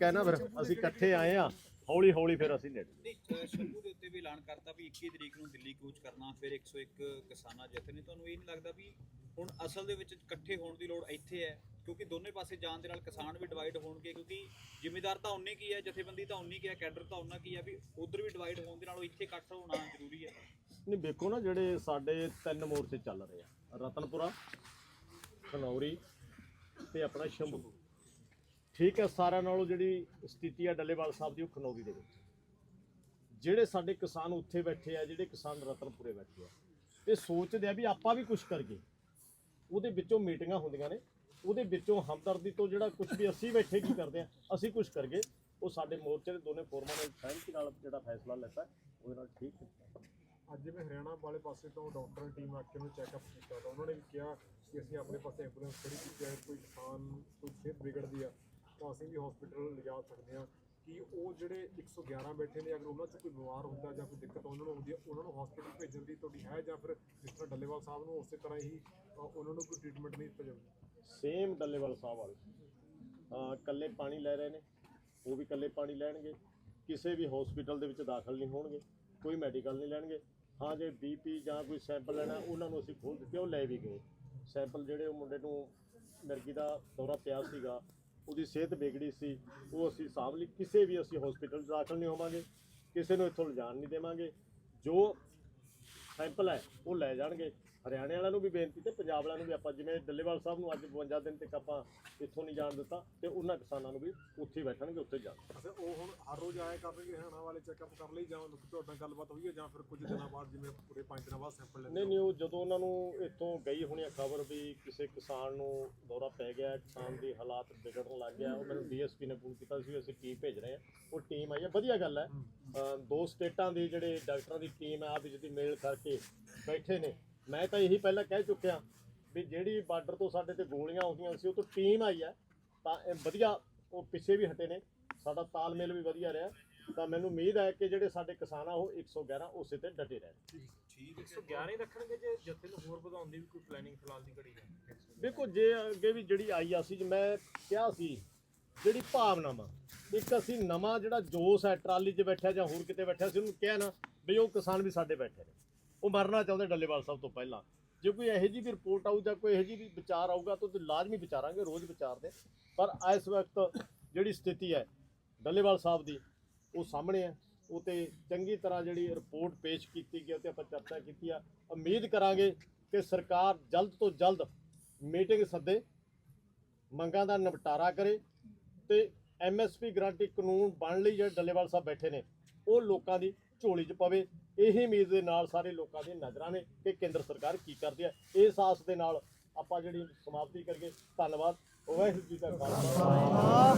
ਹੈ ਨਾ ਫਿਰ ਅਸੀਂ ਇਕੱਠੇ ਆਏ ਆ ਹੌਲੀ ਹੌਲੀ ਫਿਰ ਅਸੀਂ ਨੇੜੇ ਨਹੀਂ ਸ਼ੰਭੂ ਦੇ ਉੱਤੇ ਵੀ ਐਲਾਨ ਕਰਤਾ ਵੀ 21 ਤਰੀਕ ਨੂੰ ਦਿੱਲੀ ਕੂਚ ਕਰਨਾ ਫਿਰ 101 ਕਿਸਾਨਾਂ ਜਥੇ ਨੇ। ਤੁਹਾਨੂੰ ਇਹ ਨਹੀਂ ਲੱਗਦਾ ਵੀ ਹੁਣ ਅਸਲ ਦੇ ਵਿੱਚ ਇਕੱਠੇ ਹੋਣ ਦੀ ਲੋੜ ਇੱਥੇ ਹੈ? ਕਿਉਂਕਿ ਦੋਨੇ ਪਾਸੇ ਜਾਣ ਦੇ ਨਾਲ ਕਿਸਾਨ ਵੀ ਡਿਵਾਈਡ ਹੋਣਗੇ ਕਿਉਂਕਿ ਜ਼ਿਮੀਦਾਰ ਤਾਂ ਉਨੇ ਕੀ ਹੈ ਜਥੇਬੰਦੀ ਤਾਂ ਉਨੀ ਕੀ ਹੈ ਕੈਡਰ ਤਾਂ ਉਨਾ ਕੀ ਹੈ ਵੀ ਉਧਰ ਵੀ ਡਿਵਾਈਡ ਹੋਣ ਦੇ ਨਾਲ ਇੱਥੇ ਇਕੱਠ ਹੋਣਾ ਜ਼ਰੂਰੀ ਹੈ। ਨਹੀਂ ਵੇਖੋ ਨਾ ਜਿਹੜੇ ਸਾਡੇ ਤਿੰਨ ਮੋਰਚੇ ਚੱਲ ਰਹੇ ਆ। ਰਤਨਪੁਰਾ ਖਨੌਰੀ ਤੇ ਆਪਣਾ ਸ਼ੰਭੂ। ਠੀਕ ਹੈ, ਸਾਰਿਆਂ ਨਾਲੋਂ ਜਿਹੜੀ ਸਥਿਤੀ ਆ ਡੱਲੇਵਾਲ ਸਾਹਿਬ ਦੀ, ਉਹ ਖਨੌਰੀ ਦੇ ਵਿੱਚ। ਜਿਹੜੇ ਸਾਡੇ ਕਿਸਾਨ ਉੱਥੇ ਬੈਠੇ ਆ, ਜਿਹੜੇ ਕਿਸਾਨ ਰਤਨਪੁਰੇ ਬੈਠੇ ਆ, ਇਹ ਸੋਚਦੇ ਆ ਵੀ ਆਪਾਂ ਵੀ ਕੁਝ ਕਰੀਏ। ਉਹਦੇ ਵਿੱਚੋਂ ਮੀਟਿੰਗਾਂ ਹੁੰਦੀਆਂ ਨੇ, ਉਹਦੇ ਵਿੱਚੋਂ ਹਮਦਰਦੀ ਤੋਂ ਜਿਹੜਾ ਕੁਝ ਵੀ ਅਸੀਂ ਬੈਠੇ ਕੀ ਕਰਦੇ ਆ, ਅਸੀਂ ਕੁਝ ਕਰੀਏ, ਉਹ ਸਾਡੇ ਮੋਰਚੇ ਦੇ ਦੋਨੇ ਫੋਰਮਾਂ ਨੇ ਸਹਿਮਤੀ ਨਾਲ ਜਿਹੜਾ ਫੈਸਲਾ ਲੈਤਾ, ਉਹਦੇ ਨਾਲ ਠੀਕ ਹੈ। ਅੱਜ ਮੈਂ ਹਰਿਆਣਾ ਵਾਲੇ ਪਾਸੇ ਤੋਂ ਡਾਕਟਰਾਂ ਦੀ ਟੀਮ ਆ ਕੇ ਉਹਨੂੰ ਚੈੱਕਅਪ ਕੀਤਾ ਤਾਂ ਉਹਨਾਂ ਨੇ ਵੀ ਕਿਹਾ ਕਿ ਅਸੀਂ ਆਪਣੇ ਪਾਸੇ ਐਂਬੂਲੈਂਸ ਖੜੀ ਕੀਤੀ ਹੈ ਕੋਈ ਕਿਸਾਨ ਕੋਈ ਸਿਹਤ ਵਿਗੜਦੀ ਆ। ਤਾਂ ਅਸੀਂ ਵੀ ਹਸਪੀਟਲ ਲਿਜਾ ਸਕਦੇ ਹਾਂ ਕਿ ਉਹ ਜਿਹੜੇ 111 ਬੈਠੇ ਨੇ, ਅਗਰ ਉਹਨਾਂ 'ਚ ਕੋਈ ਬਿਮਾਰ ਹੁੰਦਾ ਜਾਂ ਕੋਈ ਦਿੱਕਤ ਉਹਨਾਂ ਨੂੰ ਹੁੰਦੀ ਹੈ, ਉਹਨਾਂ ਨੂੰ ਹਸਪੀਟਲ ਭੇਜਣ ਦੀ ਤੁਹਾਡੀ ਹੈ ਜਾਂ ਫਿਰ ਜਿਸ ਤਰ੍ਹਾਂ ਡੱਲੇਵਾਲ ਸਾਹਿਬ ਨੂੰ ਉਸੇ ਤਰ੍ਹਾਂ ਹੀ ਉਹਨਾਂ ਨੂੰ ਕੋਈ ਟ੍ਰੀਟਮੈਂਟ ਨਹੀਂ ਦਿੱਤਾ ਜਾਊਗਾ? ਸੇਮ ਡੱਲੇਵਾਲ ਸਾਹਿਬ ਵਾਲੇ। ਅਹ ਕੱਲੇ ਪਾਣੀ ਲੈ ਰਹੇ ਨੇ, ਉਹ ਵੀ ਕੱਲੇ ਪਾਣੀ ਲੈਣਗੇ। ਕਿਸੇ ਵੀ ਹਸਪੀਟਲ ਦੇ ਵਿੱਚ ਦਾਖਲ ਨਹੀਂ ਹੋਣਗੇ, ਕੋਈ ਮੈਡੀਕਲ ਨਹੀਂ ਲੈਣਗੇ। ਹਾਂ, ਜੇ ਬੀਪੀ ਜਾਂ ਕੋਈ ਸੈਂਪਲ ਲੈਣਾ, ਉਹਨਾਂ ਨੂੰ ਅਸੀਂ ਖੋਲ ਦਿੱਤੇ ਉਹ ਲੈ ਵੀ ਗਏ। ਸੈਂਪਲ ਜਿਹੜੇ ਉਹ ਮੁੰਡੇ ਨੂੰ, ਮਿਰਗੀ ਦਾ ਦੌਰਾ ਪਿਆ ਸੀਗਾ ਉਹਦੀ ਸਿਹਤ ਵਿਗੜੀ ਸੀ, ਉਹ ਅਸੀਂ ਸਾਂਭ ਲਈ, ਕਿਸੇ ਵੀ ਅਸੀਂ ਹਸਪੀਟਲ ਦਾਖਲ ਨਹੀਂ ਹੋਵਾਂਗੇ, ਕਿਸੇ ਨੂੰ ਇੱਥੋਂ ਲਿਜਾਣ ਨਹੀਂ ਦੇਵਾਂਗੇ। ਜੋ ਸੈਂਪਲ ਹੈ ਉਹ ਲੈ ਜਾਣਗੇ। ਹਰਿਆਣੇ ਵਾਲਿਆਂ ਨੂੰ ਵੀ ਬੇਨਤੀ ਤੇ ਪੰਜਾਬ ਵਾਲਿਆਂ ਨੂੰ ਵੀ ਆਪਾਂ ਜਿਵੇਂ ਡੱਲੇਵਾਲ ਸਾਹਿਬ ਨੂੰ ਅੱਜ 52 ਦਿਨ ਤੱਕ ਆਪਾਂ ਇੱਥੋਂ ਨਹੀਂ ਜਾਣ ਦਿੱਤਾ ਤੇ ਉਹਨਾਂ ਕਿਸਾਨਾਂ ਨੂੰ ਵੀ ਉੱਥੇ ਬੈਠਣਗੇ ਉੱਥੇ ਜਾਣ ਅੱਛਾ ਉਹ ਹੁਣ ਹਰ ਰੋਜ਼ ਆਇਆ ਕਰਨਗੇ ਹਰਿਆਣਾ ਵਾਲੇ ਚੈੱਕਅਪ ਕਰ ਲਈ ਜਾਂ ਤੁਹਾਡਾ ਗੱਲਬਾਤ ਹੋਈ ਹੈ ਜਾਂ ਫਿਰ ਕੁਝ ਦਿਨਾਂ ਬਾਅਦ ਜਿਵੇਂ ਪੂਰੇ 5 ਦਿਨਾਂ ਬਾਅਦ ਸੈਂਪਲ ਲੈਂਦੇ ਨਹੀਂ ਨਹੀਂ ਉਹ ਜਦੋਂ ਉਹਨਾਂ ਨੂੰ ਇੱਥੋਂ ਗਈ ਹੋਣੀ ਖਬਰ ਵੀ ਕਿਸੇ ਕਿਸਾਨ ਨੂੰ ਦੌਰਾ ਪੈ ਗਿਆ ਕਿਸਾਨ ਦੀ ਹਾਲਾਤ ਵਿਗੜਨ ਲੱਗ ਗਿਆ ਉਹ ਮੈਨੂੰ ਡੀਐਸਪੀ ਨੇ ਫੋਨ ਕੀਤਾ ਸੀ ਅਸੀਂ ਟੀਮ ਭੇਜ ਰਹੇ ਹਾਂ। ਉਹ ਟੀਮ ਆਈ ਹੈ ਵਧੀਆ ਗੱਲ ਹੈ। ਦੋ ਸਟੇਟਾਂ ਦੀ ਜਿਹੜੇ ਡਾਕਟਰਾਂ ਦੀ ਟੀਮ ਹੈ ਆਪ ਜਿਹਦੀ ਮੇਲ ਕਰਕੇ ਬੈਠੇ ਨੇ ਮੈਂ ਤਾਂ ਇਹੀ ਪਹਿਲਾਂ ਕਹਿ ਚੁੱਕਿਆ ਵੀ ਜਿਹੜੀ ਬਾਰਡਰ ਤੋਂ ਸਾਡੇ ਤੇ ਗੋਲੀਆਂ ਆਉਂਦੀਆਂ ਸੀ ਉਹ ਤੋਂ ਟੀਮ ਆਈ ਹੈ ਤਾਂ ਇਹ ਵਧੀਆ ਉਹ ਪਿੱਛੇ ਵੀ ਹਟੇ ਨੇ ਸਾਡਾ ਤਾਲਮੇਲ ਵੀ ਵਧੀਆ ਰਿਹਾ। ਤਾਂ ਮੈਨੂੰ ਉਮੀਦ ਹੈ ਕਿ ਜਿਹੜੇ ਸਾਡੇ ਕਿਸਾਨ ਆ ਉਹ 111 ਉਸੇ ਤੇ ਡਟੇ ਰਹਿਣ। 111 ਹੀ ਰੱਖਣਗੇ ਜੇ ਜਥੇ ਨੂੰ ਹੋਰ ਵਧਾਉਣ ਦੀ ਵੀ ਕੋਈ ਪਲੈਨਿੰਗ ਫਿਲਹਾਲ ਦੀ ਘੜੀ ਹੈ? ਦੇਖੋ ਜੇ ਅੱਗੇ ਵੀ ਜਿਹੜੀ ਆਈ ਆ ਸੀ ਜੇ ਮੈਂ ਕਿਹਾ ਸੀ ਜਿਹੜੀ ਭਾਵਨਾਵਾਂ ਇੱਕ ਅਸੀਂ ਨਵਾਂ ਜਿਹੜਾ ਜੋਸ਼ ਹੈ ਟਰਾਲੀ 'ਚ ਬੈਠਿਆ ਜਾਂ ਹੋਰ ਕਿਤੇ ਬੈਠਿਆ ਸੀ ਉਹਨੂੰ ਕਿਹਾ ਨਾ ਵੀ ਉਹ ਕਿਸਾਨ ਵੀ ਸਾਡੇ ਬੈਠੇ ਨੇ। ਉਹ ਮਰਨਾ ਚਾਹੁੰਦੇ ਡੱਲੇਵਾਲ ਸਾਹਿਬ ਤੋਂ ਪਹਿਲਾਂ। ਜੇ ਕੋਈ ਇਹੋ ਜਿਹੀ ਵੀ ਰਿਪੋਰਟ ਆਊ ਜਾਂ ਕੋਈ ਇਹੋ ਜਿਹੀ ਵੀ ਵਿਚਾਰ ਆਊਗਾ ਤਾਂ ਉਹ ਤੇ ਲਾਜ਼ਮੀ ਵਿਚਾਰਾਂਗੇ, ਰੋਜ਼ ਵਿਚਾਰਦੇ ਪਰ ਇਸ ਵਕਤ ਜਿਹੜੀ ਸਥਿਤੀ ਹੈ ਡੱਲੇਵਾਲ ਸਾਹਿਬ ਦੀ, ਉਹ ਸਾਹਮਣੇ ਹੈ। ਉਹ ਤੇ ਚੰਗੀ ਤਰ੍ਹਾਂ ਜਿਹੜੀ ਰਿਪੋਰਟ ਪੇਸ਼ ਕੀਤੀ ਗਈ ਉਹ ਤੇ ਆਪਾਂ ਚਰਚਾ ਕੀਤੀ ਆ। ਉਮੀਦ ਕਰਾਂਗੇ ਕਿ ਸਰਕਾਰ ਜਲਦ ਤੋਂ ਜਲਦ ਮੀਟਿੰਗ ਸੱਦੇ, ਮੰਗਾਂ ਦਾ ਨਿਪਟਾਰਾ ਕਰੇ ਤੇ ਐਮਐਸਪੀ ਗਰੰਟੀ ਕਾਨੂੰਨ ਬਣ ਲਈ ਜਿਹੜੇ ਡੱਲੇਵਾਲ ਸਾਹਿਬ ਬੈਠੇ ਨੇ ਉਹ ਲੋਕਾਂ ਦੀ ਝੋਲੀ 'ਚ ਪਵੇ। ਇਹੀ ਉਮੀਦ ਦੇ ਨਾਲ ਸਾਰੇ ਲੋਕਾਂ ਦੀਆਂ ਨਜ਼ਰਾਂ ਨੇ ਕਿ ਕੇਂਦਰ ਸਰਕਾਰ ਕੀ ਕਰਦੀ ਹੈ। ਇਸ ਆਸ ਦੇ ਨਾਲ ਆਪਾਂ ਜਿਹੜੀ ਸਮਾਪਤੀ ਕਰੀਏ। ਧੰਨਵਾਦ। ਵਾਹਿਗੁਰੂ ਜੀ ਦਾ ਖਾਲਸਾ।